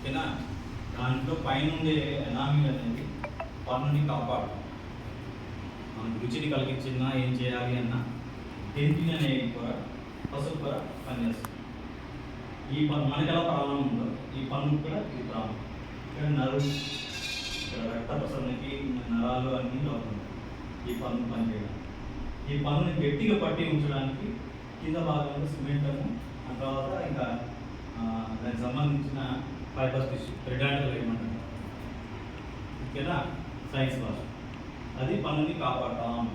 ఓకేనా దాంట్లో పైన ఉండే ఎనామీ అనేది పన్నుని కాపాడు. మనం రుచిని కలిగించినా ఏం చేయాలి అన్నా డెంటిన్ అనే కూర పసుపు కూర పనిచేస్తుంది ఈ పన్ను మనకి ఎలా ప్రాబ్లం ఉందో ఈ పన్ను కూడా ఈ ప్రాబ్లం ఇక్కడ నరు ఇక్కడ రక్త ప్రసరణకి నరాలు అన్నీ లోపల ఈ పన్ను పనిచేయడం. ఈ పన్నుని గట్టిగా పట్టి ఉంచడానికి కింద భాగంలో సిమెంట్ ఆ తర్వాత ఇంకా దానికి సంబంధించిన ఫైబర్ టిష్యూ థ్రెడాంటల్ ఏమంటారు ఓకేనా? సైన్స్ భాష అది పనుని కాపాడతాం.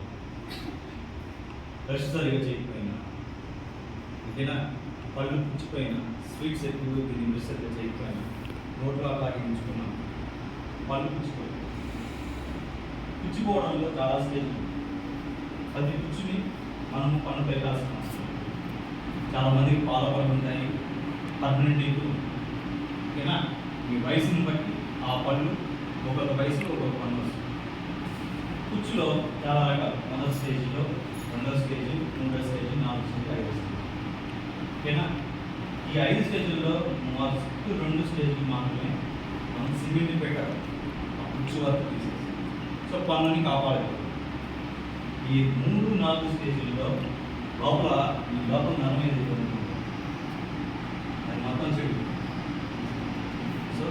బ్రష్ సరిగా చేయకపోయినా ఓకేనా? పళ్ళు పుచ్చిపోయినా స్వీట్స్ ఎక్కువ తిని బ్రష్ సరిగా చేయకపోయినా నోట్లో అలాగే ఉంచుకున్నాం. పళ్ళు పుచ్చిపోయి పుచ్చిపోవడంలో చాలా స్టేజ్ ఉంది. ప్రతి పుచ్చుని మనము పన్ను పెట్టాల్సిన అవసరం చాలామందికి చాలా ఉంటాయి. పర్మనెంట్ ఎక్కువ మీ వయసును బట్టి ఆ పళ్ళు ఒక్కొక్క వయసులో ఒక్కొక్క పన్ను వస్తుంది. కుచ్చులో చాలా రకాలు. మొదటి స్టేజ్లో రెండో స్టేజ్ మూడో స్టేజ్ నాలుగు స్టేజ్ ఐదో స్టేజ్. ఓకేనా? ఈ ఐదు స్టేజ్లో మొదటి రెండు స్టేజ్లు మాత్రమే మనం సిమెంట్ పెట్టాలి. ఆ కుచ్చు వరకు తీసేసి. సో పన్నుని కాపాడాలి. ఈ మూడు నాలుగు స్టేజ్లో లోపల ఈ లోపల నరం ఏదైతే ఉంటుందో అది మొత్తం చెడు సో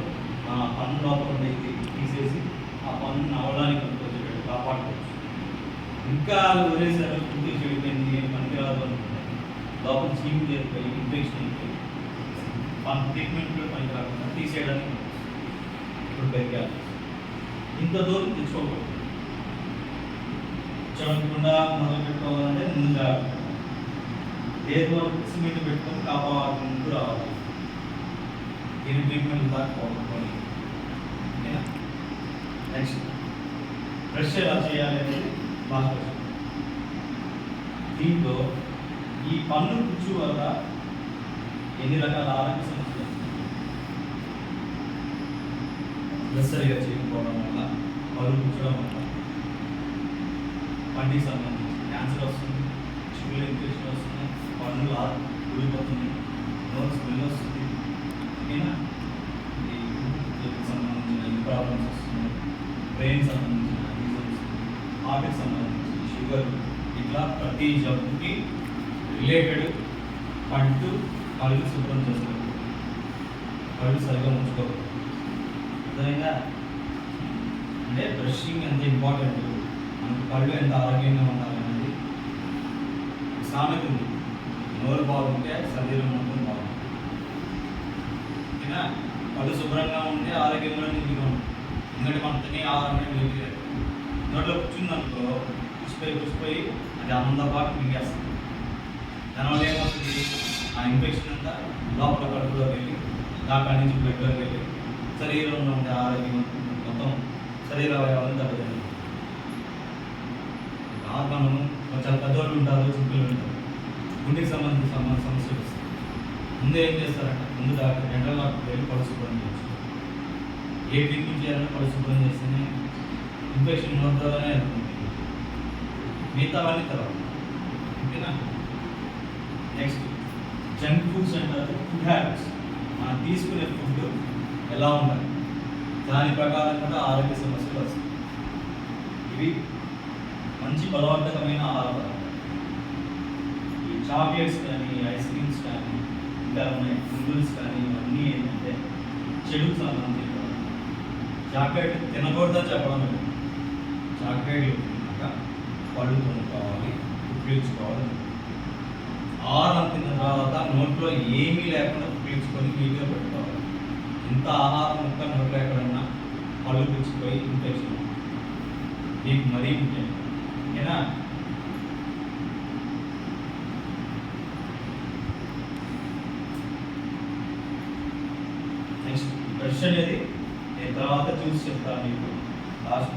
ఆ పన్ను తీసేసి ఆ పన్ను నవ్వడానికి వచ్చేటట్టు కాపాడుకోవచ్చు. ఇంకా వదిలేసారు పూర్తి చెడిపోయింది ఏం పనికిరాదు అనుకుంటే. లోపల చీమ్ చేరిపోయి ఇన్ఫెక్షన్ అయిపోయి పన్ను కూడా పనికి రాకుండా తీసేయడానికి ఇప్పుడు పెరిగాలి ఇంత దూరం తెచ్చుకోకూడదు. చూడకుండా మొదలు పెట్టుకోవాలంటే ముందు జాగ్రత్త. లేదు వరకు సిమెంట్ పెట్టుకొని కాపాడుకుంటూ రావాలి. దీని ట్రీట్మెంట్ దాకా పోవడం నెక్స్ట్ బ్రష్ ఎలా చేయాలి అనేది బాగా దీంతో దీంట్లో ఈ పన్ను పుచ్చు వల్ల ఎన్ని రకాల ఆరోగ్య సమస్యలు వస్తాయి? బ్రష్ సరిగా చేయకపోవడం వల్ల పళ్ళు పుచ్చడం వల్ల పంటికి సంబంధించి క్యాన్సర్ వస్తుంది షుగర్ ఇన్ఫెక్షన్ వస్తుంది పన్నులు ఆరు ఊడిపోతున్నాయి నోట్ స్మెల్ వస్తుంది ఓకేనా ఈ ఊపిరితిత్తులకు సంబంధించిన ఈ ప్రాబ్లమ్స్ వస్తున్నాయి బ్రెయిన్ సంబంధించిన డిజీజ్ హార్ట్కి షుగర్ ఇట్లా ప్రతి జబ్బుకి రిలేటెడ్ పంటు కళ్ళు శుభ్రం చేస్తారు కళ్ళు సరిగా ఉంచుకోవాలి. అర్థమైందా అంటే బ్రషింగ్ ఎంత ఇంపార్టెంట్ మనకు కళ్ళు ఎంత ఆరోగ్యంగా ఉండాలనేది సామెత ఉంది. నోరు బాగుంటే శరీరం మొత్తం బాగుంటుంది. ఓకేనా కళ్ళు శుభ్రంగా ఉంటే ఆరోగ్యంగా నీట్గా ఉంటుంది ఎందుకంటే మనం తినే ఆహారం నీట్గా నోట్లో కూర్చుందనుకో పుచ్చిపోయి పుచ్చిపోయి అది అన్నంతో పాటు మింగేస్తుంది. దానివల్ల ఏమవుతుంది? ఆ ఇన్ఫెక్షన్ అంతా లోపల కడుపులో వెళ్ళి దాకా నుంచి బ్లడ్లోకి వెళ్ళి శరీరంలో ఉండే ఆరోగ్యం మొత్తం శరీర అవయవాలను దెబ్బతింది ఆత్మను కొంచెం పెద్దవాళ్ళు ఉంటారు చుట్టూలు ఉంటారు. గుండెకి సంబంధించిన సమస్యలు వస్తాయి. ముందు ఏం చేస్తారంటే ముందు డాక్టర్ జనరల్ డాక్టర్ వెళ్ళి పళ్ళు శుభ్రం ఏ ట్రీట్మెంట్ చేయాలని పరిశుభ్రం శుభ్రం చేస్తేనే ఇన్ఫెక్షన్ అవుతుందని అనుకుంటుంది మిగతా మిగతావన్నీ తర్వాత. ఓకేనా? నెక్స్ట్ జంక్ ఫుడ్స్ అంటారు. ఫుడ్ హ్యాబిట్స్ మనం తీసుకునే ఫుడ్ ఎలా ఉండాలి? దాని ప్రకారం కూడా ఆరోగ్య సమస్యలు వస్తాయి. ఇవి మంచి బలవర్ధకమైన ఆహార. పదార్థాలు ఈ చాక్లెట్స్ కానీ ఐస్ క్రీమ్స్ కానీ ఇంకా ఉన్నాయి. నూడిల్స్ కానీ ఇవన్నీ ఏంటంటే చెడుకు సంబంధించి చాక్లెట్ తినకూడదని చెప్పడం చాక్లెట్లు తిన్నాక పళ్ళు కొనుక్కోవాలి ఉపయోగించుకోవాలి ఆహారం తిన్న తర్వాత నోట్లో ఏమీ లేకుండా ఉపయోగించుకొని నీట్గా పెట్టుకోవాలి. ఎంత ఆహారం ముక్క నోట్లో ఎక్కడన్నా పళ్ళు పుచ్చిపోయి ఇన్ఫెక్షన్ మీకు మరీ ముఖ్యం. ఏనా? నెక్స్ట్ బ్రష్ అనేది నేను తర్వాత చూసి చెప్తాను మీకు. లాస్ట్